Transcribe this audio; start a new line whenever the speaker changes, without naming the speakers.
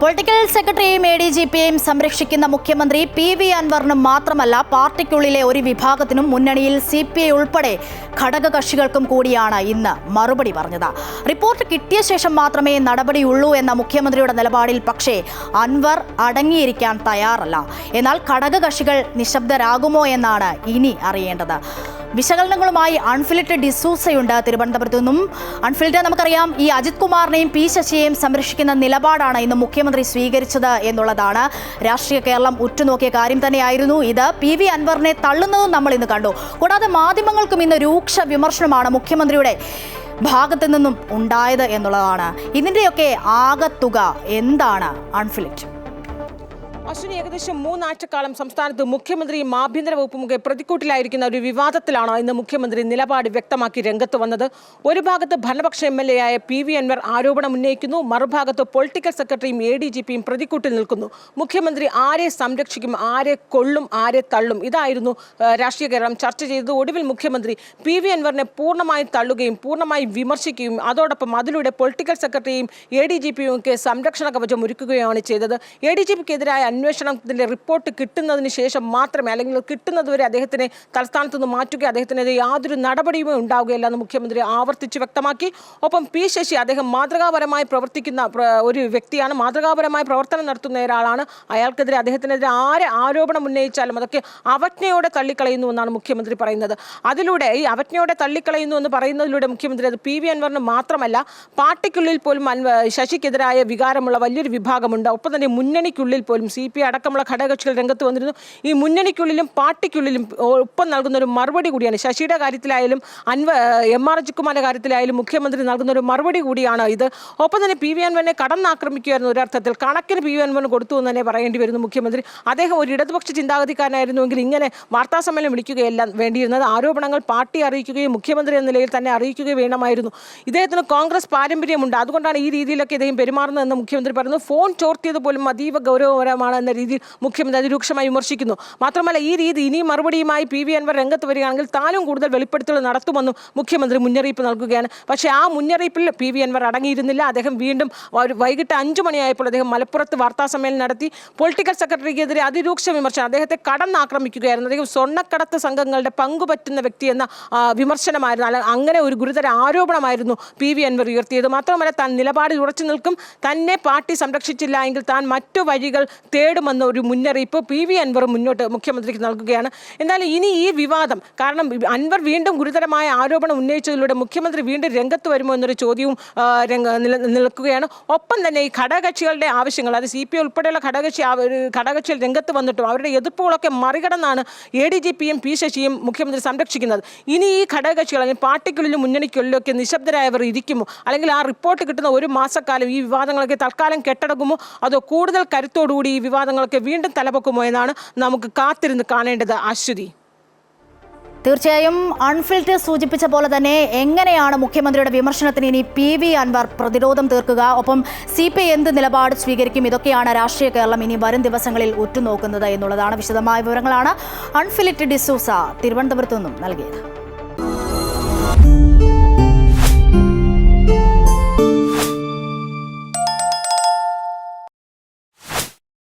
Political സെക്രട്ടറിയെയും A D G പിയെയും സംരക്ഷിക്കുന്ന മുഖ്യമന്ത്രി പി വി അൻവറിനും മാത്രമല്ല പാർട്ടിക്കുള്ളിലെ ഒരു വിഭാഗത്തിനും മുന്നണിയിൽ സി പി ഐ ഉൾപ്പെടെ ഘടകകക്ഷികൾക്കും കൂടിയാണ് ഇന്ന് മറുപടി പറഞ്ഞത്. റിപ്പോർട്ട് കിട്ടിയ ശേഷം മാത്രമേ നടപടിയുള്ളൂ എന്ന മുഖ്യമന്ത്രിയുടെ നിലപാടിൽ പക്ഷേ അൻവർ അടങ്ങിയിരിക്കാൻ തയ്യാറല്ല. എന്നാൽ ഘടകകക്ഷികൾ നിശബ്ദരാകുമോ എന്നാണ് ഇനി അറിയേണ്ടത്. വിശകലനങ്ങളുമായി അൺഫിലിറ്റ് ഡിസൂസയുണ്ട് തിരുവനന്തപുരത്ത് നിന്നും. അൺഫിലിറ്റ് നമുക്കറിയാം ഈ അജിത് കുമാറിനെയും പി ശശിയെയും സംരക്ഷിക്കുന്ന നിലപാടാണ് ഇന്ന് മുഖ്യമന്ത്രി സ്വീകരിച്ചത് എന്നുള്ളതാണ്. രാഷ്ട്രീയ കേരളം ഉറ്റുനോക്കിയ കാര്യം തന്നെയായിരുന്നു ഇത്. പി വി അൻവറിനെ തള്ളുന്നതും നമ്മൾ ഇന്ന് കണ്ടു. കൂടാതെ മാധ്യമങ്ങൾക്കും ഇന്ന് രൂക്ഷ വിമർശനമാണ് മുഖ്യമന്ത്രിയുടെ ഭാഗത്തു നിന്നും ഉണ്ടായത് എന്നുള്ളതാണ്. ഇതിന്റെയൊക്കെ ആകത്തുക എന്താണ് അൺഫിലിറ്റ്
അശ്വിനി ഏകദേശം മൂന്നാഴ്ചക്കാലം സംസ്ഥാനത്ത് മുഖ്യമന്ത്രിയും ആഭ്യന്തര വകുപ്പും ഒക്കെ പ്രതിക്കൂട്ടിലായിരിക്കുന്ന ഒരു വിവാദത്തിലാണ് ഇന്ന് മുഖ്യമന്ത്രി നിലപാട് വ്യക്തമാക്കി രംഗത്ത് വന്നത്. ഒരു ഭാഗത്ത് ഭരണപക്ഷ എം എൽ എ ആയ പി വി അൻവർ ആരോപണം ഉന്നയിക്കുന്നു മറുഭാഗത്ത് പൊളിറ്റിക്കൽ സെക്രട്ടറിയും എ ഡി ജി പിയും പ്രതിക്കൂട്ടിൽ നിൽക്കുന്നു. മുഖ്യമന്ത്രി ആരെ സംരക്ഷിക്കും ആരെ കൊള്ളും ആരെ തള്ളും? ഇതായിരുന്നു രാഷ്ട്രീയ കേരളം ചർച്ച ചെയ്തത്. ഒടുവിൽ മുഖ്യമന്ത്രി പി വി അൻവറിനെ പൂർണമായും തള്ളുകയും പൂർണമായും വിമർശിക്കുകയും അതോടൊപ്പം അതിലൂടെ പൊളിറ്റിക്കൽ സെക്രട്ടറിയും എ ഡി ജി പിയും ഒക്കെ സംരക്ഷണ കവചം ഒരുക്കുകയാണ് ചെയ്തത്. എ ഡി ജി പിക്കെതിരായ അന്വേഷണത്തിന്റെ റിപ്പോർട്ട് കിട്ടുന്നതിന് ശേഷം മാത്രമേ അല്ലെങ്കിൽ കിട്ടുന്നതുവരെ അദ്ദേഹത്തിനെ തലസ്ഥാനത്ത് നിന്ന് മാറ്റുക അദ്ദേഹത്തിനെതിരെ യാതൊരു നടപടിയുമേ ഉണ്ടാവുകയല്ല എന്ന് മുഖ്യമന്ത്രി ആവർത്തിച്ച് വ്യക്തമാക്കി. ഒപ്പം പി ശശി അദ്ദേഹം മാതൃകാപരമായി പ്രവർത്തിക്കുന്ന ഒരു വ്യക്തിയാണ്. മാതൃകാപരമായ പ്രവർത്തനം നടത്തുന്ന ഒരാളാണ്. അയാൾക്കെതിരെ അദ്ദേഹത്തിനെതിരെ ആരെ ആരോപണം ഉന്നയിച്ചാലും അതൊക്കെ അവജ്ഞയോടെ തള്ളിക്കളയുന്നുവെന്നാണ് മുഖ്യമന്ത്രി പറയുന്നത്. അതിലൂടെ ഈ അവജ്ഞയോടെ തള്ളിക്കളയുന്നു എന്ന് പറയുന്നതിലൂടെ മുഖ്യമന്ത്രി അത് പി വി അൻവറിന് മാത്രമല്ല പാർട്ടിക്കുള്ളിൽ പോലും ശശിക്കെതിരായ വികാരമുള്ള വലിയൊരു വിഭാഗമുണ്ട്. ഒപ്പം തന്നെ മുന്നണിക്കുള്ളിൽ പോലും സി പി അടക്കമുള്ള ഘടകകക്ഷികൾ രംഗത്ത് വന്നിരുന്നു. ഈ മുന്നണിക്കുള്ളിലും പാർട്ടിക്കുള്ളിലും ഒപ്പം നൽകുന്ന ഒരു മറുപടി കൂടിയാണ്. ശശിയുടെ കാര്യത്തിലായാലും അൻവ എം ആർ അജിക്കുമാരുടെ കാര്യത്തിലായാലും മുഖ്യമന്ത്രി നൽകുന്ന ഒരു മറുപടി കൂടിയാണ് ഇത്. ഒപ്പം തന്നെ പി വി അൻവനെ കടന്നാക്രമിക്കുകയായിരുന്നു ഒരർത്ഥത്തിൽ കണക്കിന് പി വി അൻവൻ കൊടുത്തു എന്ന് തന്നെ പറയേണ്ടി വരുന്നു മുഖ്യമന്ത്രി. അദ്ദേഹം ഒരു ഇടതുപക്ഷ ചിന്താഗതിക്കാരനായിരുന്നുവെങ്കിൽ ഇങ്ങനെ വാർത്താ സമ്മേളനം വിളിക്കുകയല്ല വേണ്ടിയിരുന്നത്. ആരോപണങ്ങൾ പാർട്ടി അറിയിക്കുകയും മുഖ്യമന്ത്രി എന്ന നിലയിൽ തന്നെ അറിയിക്കുകയും വേണമായിരുന്നു. ഇദ്ദേഹത്തിന് കോൺഗ്രസ് പാരമ്പര്യമുണ്ട്. അതുകൊണ്ടാണ് ഈ രീതിയിലൊക്കെ ഇദ്ദേഹം പെരുമാറുന്നതെന്ന് മുഖ്യമന്ത്രി പറയുന്നു. ഫോൺ ചോർത്തിയത് പോലും അതീവ ഗൗരവപരമാണ്. എന്ന രീതിയിൽ മുഖ്യമന്ത്രി അതിരൂക്ഷമായി വിമർശിക്കുന്നു. മാത്രമല്ല ഈ രീതി ഇനി മറുപടിയുമായി പി വി അൻവർ രംഗത്ത് വരികയാണെങ്കിൽ താനും കൂടുതൽ വെളിപ്പെടുത്തൽ നടത്തുമെന്നും മുഖ്യമന്ത്രി മുന്നറിയിപ്പ് നൽകുകയാണ്. പക്ഷേ ആ മുന്നറിയിപ്പിൽ പി വി അൻവർ അടങ്ങിയിരുന്നില്ല. അദ്ദേഹം വീണ്ടും വൈകിട്ട് അഞ്ചു മണിയായപ്പോൾ അദ്ദേഹം മലപ്പുറത്ത് വാർത്താ സമ്മേളനം നടത്തി. പൊളിറ്റിക്കൽ സെക്രട്ടറിക്കെതിരെ അതിരൂക്ഷ വിമർശനം. അദ്ദേഹത്തെ കടന്നാക്രമിക്കുകയായിരുന്നു. അദ്ദേഹം സ്വർണക്കടത്ത് സംഘങ്ങളുടെ പങ്കുപറ്റുന്ന വ്യക്തി എന്ന വിമർശനമായിരുന്നു. അല്ല അങ്ങനെ ഒരു ഗുരുതര ആരോപണമായിരുന്നു പി വി അൻവർ ഉയർത്തിയത്. മാത്രമല്ല താൻ നിലപാടിൽ ഉറച്ചു നിൽക്കും. തന്നെ പാർട്ടി സംരക്ഷിച്ചില്ല എങ്കിൽ താൻ മറ്റു വഴികൾ തേടുമെന്ന ഒരു മുന്നറിയിപ്പ് പി വി അൻവർ മുന്നോട്ട് മുഖ്യമന്ത്രിക്ക് നൽകുകയാണ്. എന്നാൽ ഇനി ഈ വിവാദം കാരണം അൻവർ വീണ്ടും ഗുരുതരമായ ആരോപണം ഉന്നയിച്ചതിലൂടെ മുഖ്യമന്ത്രി വീണ്ടും രംഗത്ത് വരുമോ എന്നൊരു ചോദ്യവും നിൽക്കുകയാണ് ഒപ്പം തന്നെ ഈ ഘടകകക്ഷികളുടെ ആവശ്യങ്ങൾ അത് സി പി ഉൾപ്പെടെയുള്ള ഘടകക്ഷി ഘടകക്ഷികൾ രംഗത്ത് വന്നിട്ടും അവരുടെ എതിർപ്പുകളൊക്കെ മറികടന്നാണ് എ ഡി ജി പിയും പി ശശിയും മുഖ്യമന്ത്രി സംരക്ഷിക്കുന്നത്. ഇനി ഈ ഘടകകക്ഷികൾ അല്ലെങ്കിൽ പാർട്ടിക്കുള്ളിലും മുന്നണിക്കുള്ളിലും ഒക്കെ നിശബ്ദരായവർ ഇരിക്കുമോ? അല്ലെങ്കിൽ ആ റിപ്പോർട്ട് കിട്ടുന്ന ഒരു മാസക്കാലം ഈ വിവാദങ്ങളൊക്കെ തൽക്കാലം കെട്ടടക്കുമോ? അതോ കൂടുതൽ കരുത്തോടുകൂടി ഈ വിവാദങ്ങളൊക്കെ വീണ്ടും തലപൊക്കുമോ എന്നാണ് നമുക്ക് കാത്തിരുന്ന് കാണേണ്ടത് അശ്വതി.
തീർച്ചയായും അൺഫിൽറ്റ് സൂചിപ്പിച്ച പോലെ തന്നെ എങ്ങനെയാണ് മുഖ്യമന്ത്രിയുടെ വിമർശനത്തിന് ഇനി പി വി അൻവർ പ്രതിരോധം തീർക്കുക? ഒപ്പം സി പി എന്ത് നിലപാട് സ്വീകരിക്കും? ഇതൊക്കെയാണ് രാഷ്ട്രീയ കേരളം ഇനി വരും ദിവസങ്ങളിൽ ഉറ്റുനോക്കുന്നത് എന്നുള്ളതാണ് വിശദമായ വിവരങ്ങളാണ്. അൺഫിലിറ്റ് ഡിസൂസ തിരുവനന്തപുരത്തു നിന്നും നൽകിയത്.